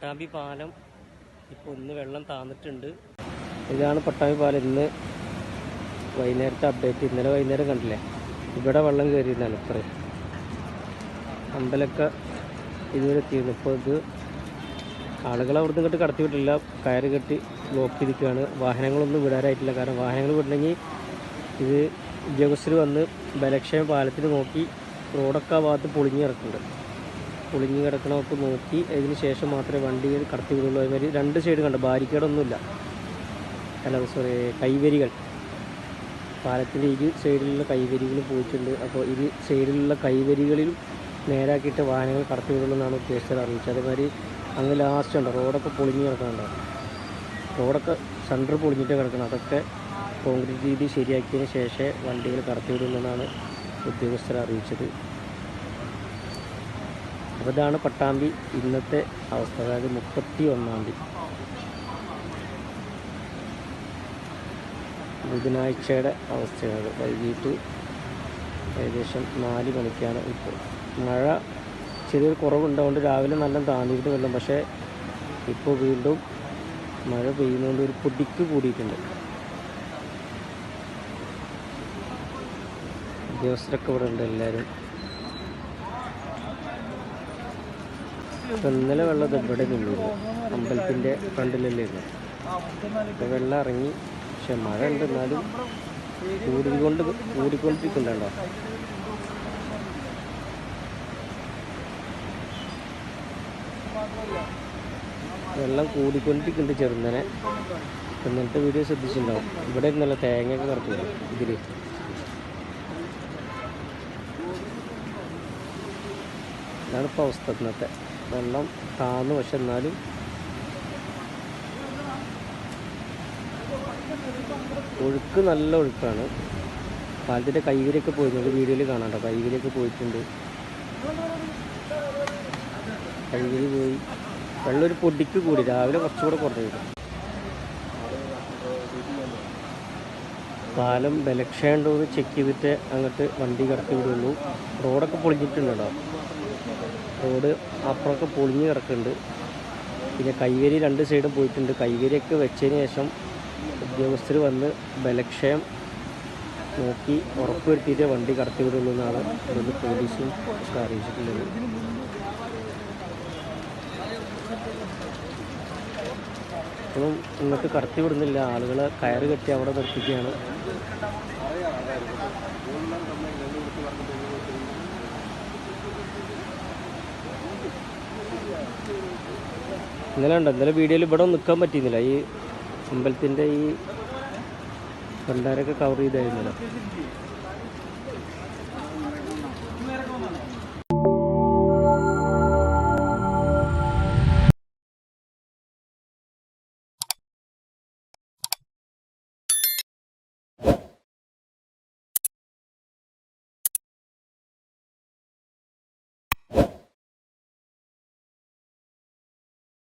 പട്ടാമ്പി പാലം ഇപ്പോൾ ഒന്ന് വെള്ളം താന്നിട്ടുണ്ട്. ഇതാണ് പട്ടാമ്പി പാലം. ഇന്ന് വൈകുന്നേരത്തെ അപ്ഡേറ്റ് ഇന്നലെ വൈകുന്നേരം കണ്ടില്ലേ? ഇവിടെ വെള്ളം കയറിയിരുന്നാണ് ഇത്രയും അമ്പലമൊക്കെ ഇതുവരെ എത്തിയിരുന്നു ഇപ്പോൾ ഇത് ആളുകൾ അവിടുന്ന് ഇങ്ങോട്ട് കടത്തി വിട്ടില്ല. കയറ് കെട്ടി ബ്ലോക്ക് ചെയ്തിരിക്കുകയാണ്. വാഹനങ്ങളൊന്നും വിടാനായിട്ടില്ല. കാരണം വാഹനങ്ങൾ വിടണമെങ്കിൽ ഇത് ഉദ്യോഗസ്ഥർ വന്ന് ബലക്ഷയം പാലത്തിന് നോക്കി റോഡൊക്കെ ആ ഭാഗത്ത് പൊളിഞ്ഞു കിടക്കുന്നുണ്ട്. പൊളിഞ്ഞ് കിടക്കണമൊക്കെ നോക്കി. അതിന് ശേഷം മാത്രമേ വണ്ടി കടത്തി വിടുള്ളൂ. അതുമാതിരി രണ്ട് സൈഡ് കണ്ട്? ബാരിക്കേഡൊന്നുമില്ല. അല്ല സോറി കൈവരികൾ. പാലത്തിന്റെ ഇരു സൈഡിലുള്ള കൈവരികൾ പോയിട്ടുണ്ട് അപ്പോൾ ഇരു സൈഡിലുള്ള കൈവരികളിൽ നേരാക്കിയിട്ട് വാഹനങ്ങൾ കടത്തി വിടുള്ളൂ എന്നാണ് ഉദ്ദേശിച്ചത് അറിയിച്ചത്. അതേമാതിരി അങ്ങ് ലാസ്റ്റ് ഉണ്ട്? റോഡൊക്കെ പൊളിഞ്ഞ് കിടക്കുന്നുണ്ട്? റോഡൊക്കെ സെന്റർ പൊളിഞ്ഞിട്ട് കിടക്കണം. അതൊക്കെ കോൺക്രീറ്റ് രീതി ശരിയാക്കിയതിന് ശേഷമേ വണ്ടികൾ കടത്തി വിടുമെന്നാണ് ഉദ്യോഗസ്ഥർ അറിയിച്ചത്. അപ്പോൾ ഇതാണ് പട്ടാമ്പി ഇന്നത്തെ അവസ്ഥ അതായത് മുപ്പത്തി ഒന്നാം തീയതി. ബുധനാഴ്ചയുടെ അവസ്ഥയാണ്. വൈകിട്ട് ഏകദേശം നാല് മണിക്കാണ് ഇപ്പോൾ. മഴ ചെറിയൊരു കുറവുണ്ടാവുകൊണ്ട് രാവിലെ നല്ല താന്നിരുന്നു വെള്ളം. പക്ഷേ ഇപ്പോൾ വീണ്ടും മഴ പെയ്യുന്നതുകൊണ്ട് ഒരു പൊടിക്ക് കൂടിയിട്ടുണ്ട്. ഉദ്യോഗസ്ഥരൊക്കെ ഇവിടെ ഉണ്ട് എല്ലാവരും. ഇന്നലെ വെള്ളം ഇവിടെ നിന്നിരുന്നു. അമ്പലത്തിന്റെ ഫ്രണ്ടിലല്ലേ ഇരുന്നു ഇപ്പോൾ വെള്ളം ഇറങ്ങി. പക്ഷെ മഴ ഉണ്ട് എന്നാലും കൂടിക്കൊണ്ട് കൂടിക്കൊണ്ടിരിക്കുന്നുണ്ടോ വെള്ളം കൂടിക്കൊണ്ടിരിക്കുന്നുണ്ട് ചെറുന്നനെ എന്നിട്ട് വീഡിയോ ശ്രദ്ധിച്ചിട്ടുണ്ടാവും. ഇവിടെ ഇന്നലെ തേങ്ങയൊക്കെ കറക്കില്ല? ഇതിൽ ഇതാണ് ഇപ്പോൾ അവസ്ഥ ഇന്നത്തെ. വെള്ളം താന്നു പക്ഷെ എന്നാലും ഒഴുക്ക് നല്ല ഒഴുക്കാണ്. പാലത്തിന്റെ കൈവരിയൊക്കെ പോയിട്ടുണ്ട് വീഡിയോയിൽ കാണാണ്ടോ കൈവരിയൊക്കെ പോയിട്ടുണ്ട്. കൈവരി പോയി. വെള്ളം ഒരു പൊടിക്ക് കൂടി. രാവിലെ കുറച്ചുകൂടെ കുറഞ്ഞു പാലം ബലക്ഷയുണ്ടോ എന്ന് ചെക്ക് ചെയ്തിട്ട് അങ്ങോട്ട് വണ്ടി കടത്തി വിടുള്ളൂ. റോഡൊക്കെ പൊളിഞ്ഞിട്ടുണ്ട്? റോഡ് അപ്പുറമൊക്കെ പൊളിഞ്ഞ് കിടക്കുന്നുണ്ട്. പിന്നെ കൈവരി രണ്ട് സൈഡും പോയിട്ടുണ്ട്. കൈവരിയൊക്കെ വെച്ചതിന് ശേഷം ഉദ്യോഗസ്ഥർ വന്ന് ബലക്ഷയം നോക്കി ഉറപ്പുവരുത്തിയിട്ടേ വണ്ടി കടത്തി വിടുള്ളൂ എന്നാണ് ഇവിടുന്ന് പോലീസും ഒക്കെ അറിയിച്ചിട്ടുള്ളത്. ഇപ്പോഴും ഇങ്ങോട്ട് കടത്തി വിടുന്നില്ല. ആളുകൾ കയറ് കെട്ടി അവിടെ നിർത്തിക്കുകയാണ്. ഇന്നലെ ഉണ്ട് ഇന്നലെ വീഡിയോയിൽ ഇവിടെ നിൽക്കാൻ പറ്റിയിരുന്നില്ല. ഈ അമ്പലത്തിന്റെ ഈ ഭണ്ഡാരൊക്കെ കവർ ചെയ്തായിരുന്നല്ലോ.